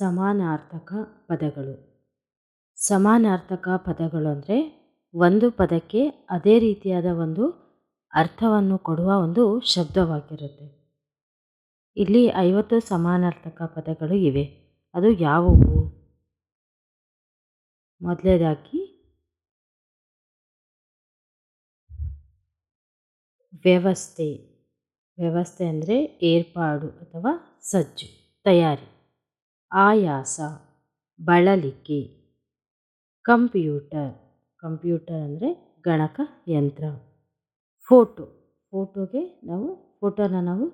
ಸಮಾನಾರ್ಥಕ ಪದಗಳು. ಸಮಾನಾರ್ಥಕ ಪದಗಳು ಅಂದರೆ ಒಂದು ಪದಕ್ಕೆ ಅದೇ ರೀತಿಯಾದ ಒಂದು ಅರ್ಥವನ್ನು ಕೊಡುವ ಒಂದು ಶಬ್ದವಾಗಿರುತ್ತೆ. ಇಲ್ಲಿ ಐವತ್ತು ಸಮಾನಾರ್ಥಕ ಪದಗಳು ಇವೆ. ಅದು ಯಾವುವು? ಮೊದಲನೇದಾಗಿ, ವ್ಯವಸ್ಥೆ. ವ್ಯವಸ್ಥೆ ಅಂದರೆ ಏರ್ಪಾಡು ಅಥವಾ ಸಜ್ಜು, ತಯಾರಿ. ಆಯಾಸ, ಬಳಲಿಕೆ, ಕಂಪ್ಯೂಟರ್ ಕಂಪ್ಯೂಟರ್ ಅಂದರೆ ಗಣಕ ಯಂತ್ರ. ಫೋಟೋ, ಫೋಟೋಗೆ ನಾವು, ಫೋಟೋನ ನಾವು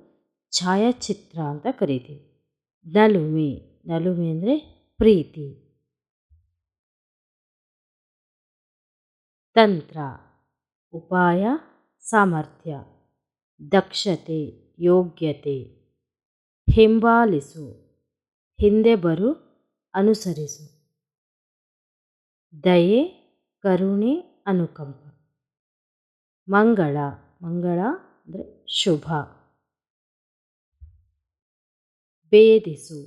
ಛಾಯಾಚಿತ್ರ ಅಂತ ಕರಿತೀವಿ. ನಲುಮೆ ನಲುಮೆ ಅಂದರೆ ಪ್ರೀತಿ. ತಂತ್ರ, ಉಪಾಯ, ಸಾಮರ್ಥ್ಯ. ದಕ್ಷತೆ, ಯೋಗ್ಯತೆ. ಹಿಂಬಾಲಿಸು. ಹಿಂದೆ ಬರು, ಅನುಸರಿಸು. ದಯೆ, ಕರುಣೆ, ಅನುಕಂಪ. ಮಂಗಳ ಮಂಗಳ ಅಂದರೆ ಶುಭ. ಭೇದಿಸು,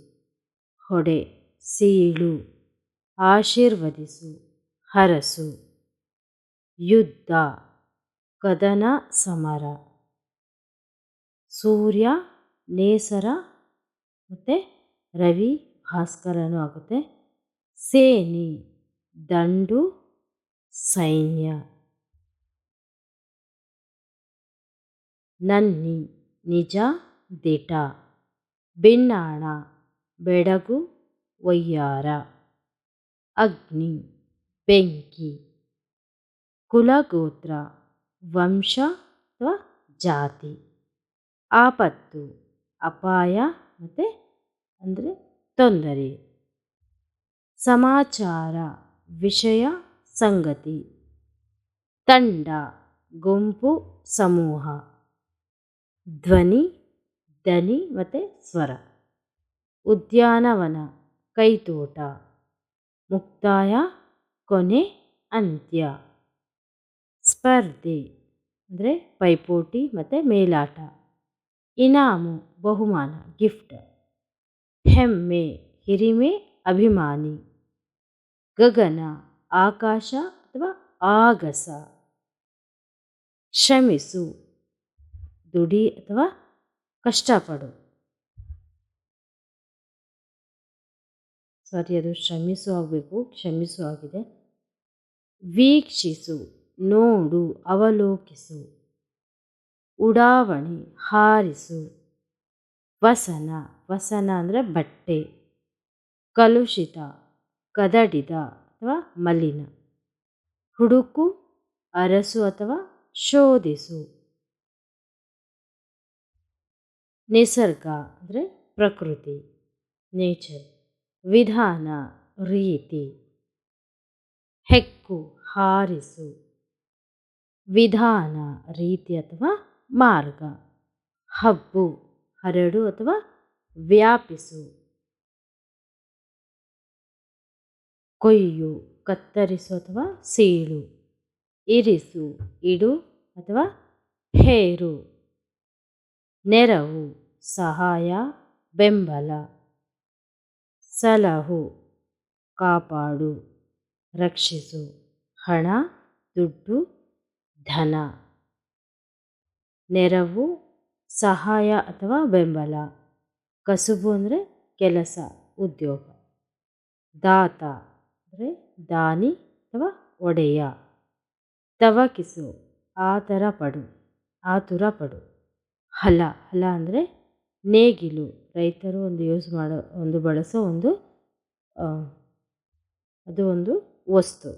ಹೊಡೆ, ಸೀಳು. ಆಶೀರ್ವದಿಸು, ಹರಸು. ಯುದ್ಧ, ಕದನ ಸಮರ. ಸೂರ್ಯ, ನೇಸರ ಮತ್ತು ರವಿ, ಭಾಸ್ಕರನೂ ಆಗುತ್ತೆ. ಸೇನಿ, ದಂಡು, ಸೈನ್ಯ. ನನ್ನಿ, ನಿಜ, ದಿಟ. ಬಿನ್ನಾಣ ಬೆಡಗು, ವಯ್ಯಾರ. ಅಗ್ನಿ, ಬೆಂಕಿ. ಕುಲಗೋತ್ರ, ವಂಶ ಅಥವಾ ಜಾತಿ. ಆಪತ್ತು, ಅಪಾಯ ಮತ್ತು ಅಂದರೆ ತೊಂದರೆ. ಸಮಾಚಾರ, ವಿಷಯ, ಸಂಗತಿ. ತಂಡ, ಗುಂಪು, ಸಮೂಹ. ಧ್ವನಿ, ದನಿ ಮತ್ತು ಸ್ವರ. ಉದ್ಯಾನವನ, ಕೈತೋಟ. ಮುಕ್ತಾಯ, ಕೊನೆ, ಅಂತ್ಯ. ಸ್ಪರ್ಧೆ, ಅಂದರೆ ಪೈಪೋಟಿ ಮತ್ತು ಮೇಲಾಟ. ಇನಾಮು, ಬಹುಮಾನ, ಗಿಫ್ಟ್. ಹೆಮ್ಮೆ, ಹಿರಿಮೆ, ಅಭಿಮಾನಿ. ಗಗನ, ಆಕಾಶ ಅಥವಾ ಆಗಸ. ಶ್ರಮಿಸು, ದುಡಿ ಅಥವಾ ಕಷ್ಟಪಡು. ಸಾರಿ, ಅದು ಶ್ರಮಿಸು ಆಗಬೇಕು, ಕ್ಷಮಿಸು ಆಗಿದೆ. ವೀಕ್ಷಿಸು, ನೋಡು, ಅವಲೋಕಿಸು. ಉಡಾವಣೆ, ಹಾರಿಸು. ವಸನ ವಸನ ಅಂದರೆ ಬಟ್ಟೆ, ಕಲುಷಿತ, ಕದಡಿದ ಅಥವಾ ಮಲಿನ. ಹುಡುಕು, ಅರಸು ಅಥವಾ ಶೋಧಿಸು. ನಿಸರ್ಗ ಅಂದರೆ ಪ್ರಕೃತಿ, ನೇಚರ್. ವಿಧಾನ, ರೀತಿ. ಹೆಕ್ಕು, ಹಾರಿಸು. ವಿಧಾನ, ರೀತಿ ಅಥವಾ ಮಾರ್ಗ. ಹಬ್ಬು. ಹರಡು ಅಥವಾ ವ್ಯಾಪಿಸು. ಕೊಯ್ಯು, ಕತ್ತರಿಸು ಅಥವಾ ಸೀಳು. ಇರಿಸು, ಇಡು ಅಥವಾ ಹೇರು. ನೆರವು, ಸಹಾಯ, ಬೆಂಬಲ. ಸಲಹು, ಕಾಪಾಡು. ರಕ್ಷಿಸು, ಹಣ, ದುಡ್ಡು, ಧನ. ನೆರವು ಸಹಾಯ ಅಥವಾ ಬೆಂಬಲ? ಕಸುಬು ಅಂದರೆ ಕೆಲಸ, ಉದ್ಯೋಗ. ದಾತ ಅಂದರೆ ದಾನಿ ಅಥವಾ ಒಡೆಯ. ತವಕಿಸು ಆತರ ಪಡು, ಆತುರ ಪಡು. ಹಲ ಹಲ ಅಂದರೆ ನೇಗಿಲು. ರೈತರು ಒಂದು ಯೂಸ್ ಮಾಡೋ, ಒಂದು ಬಳಸೋ ಒಂದು ಅದು ಒಂದು ವಸ್ತು.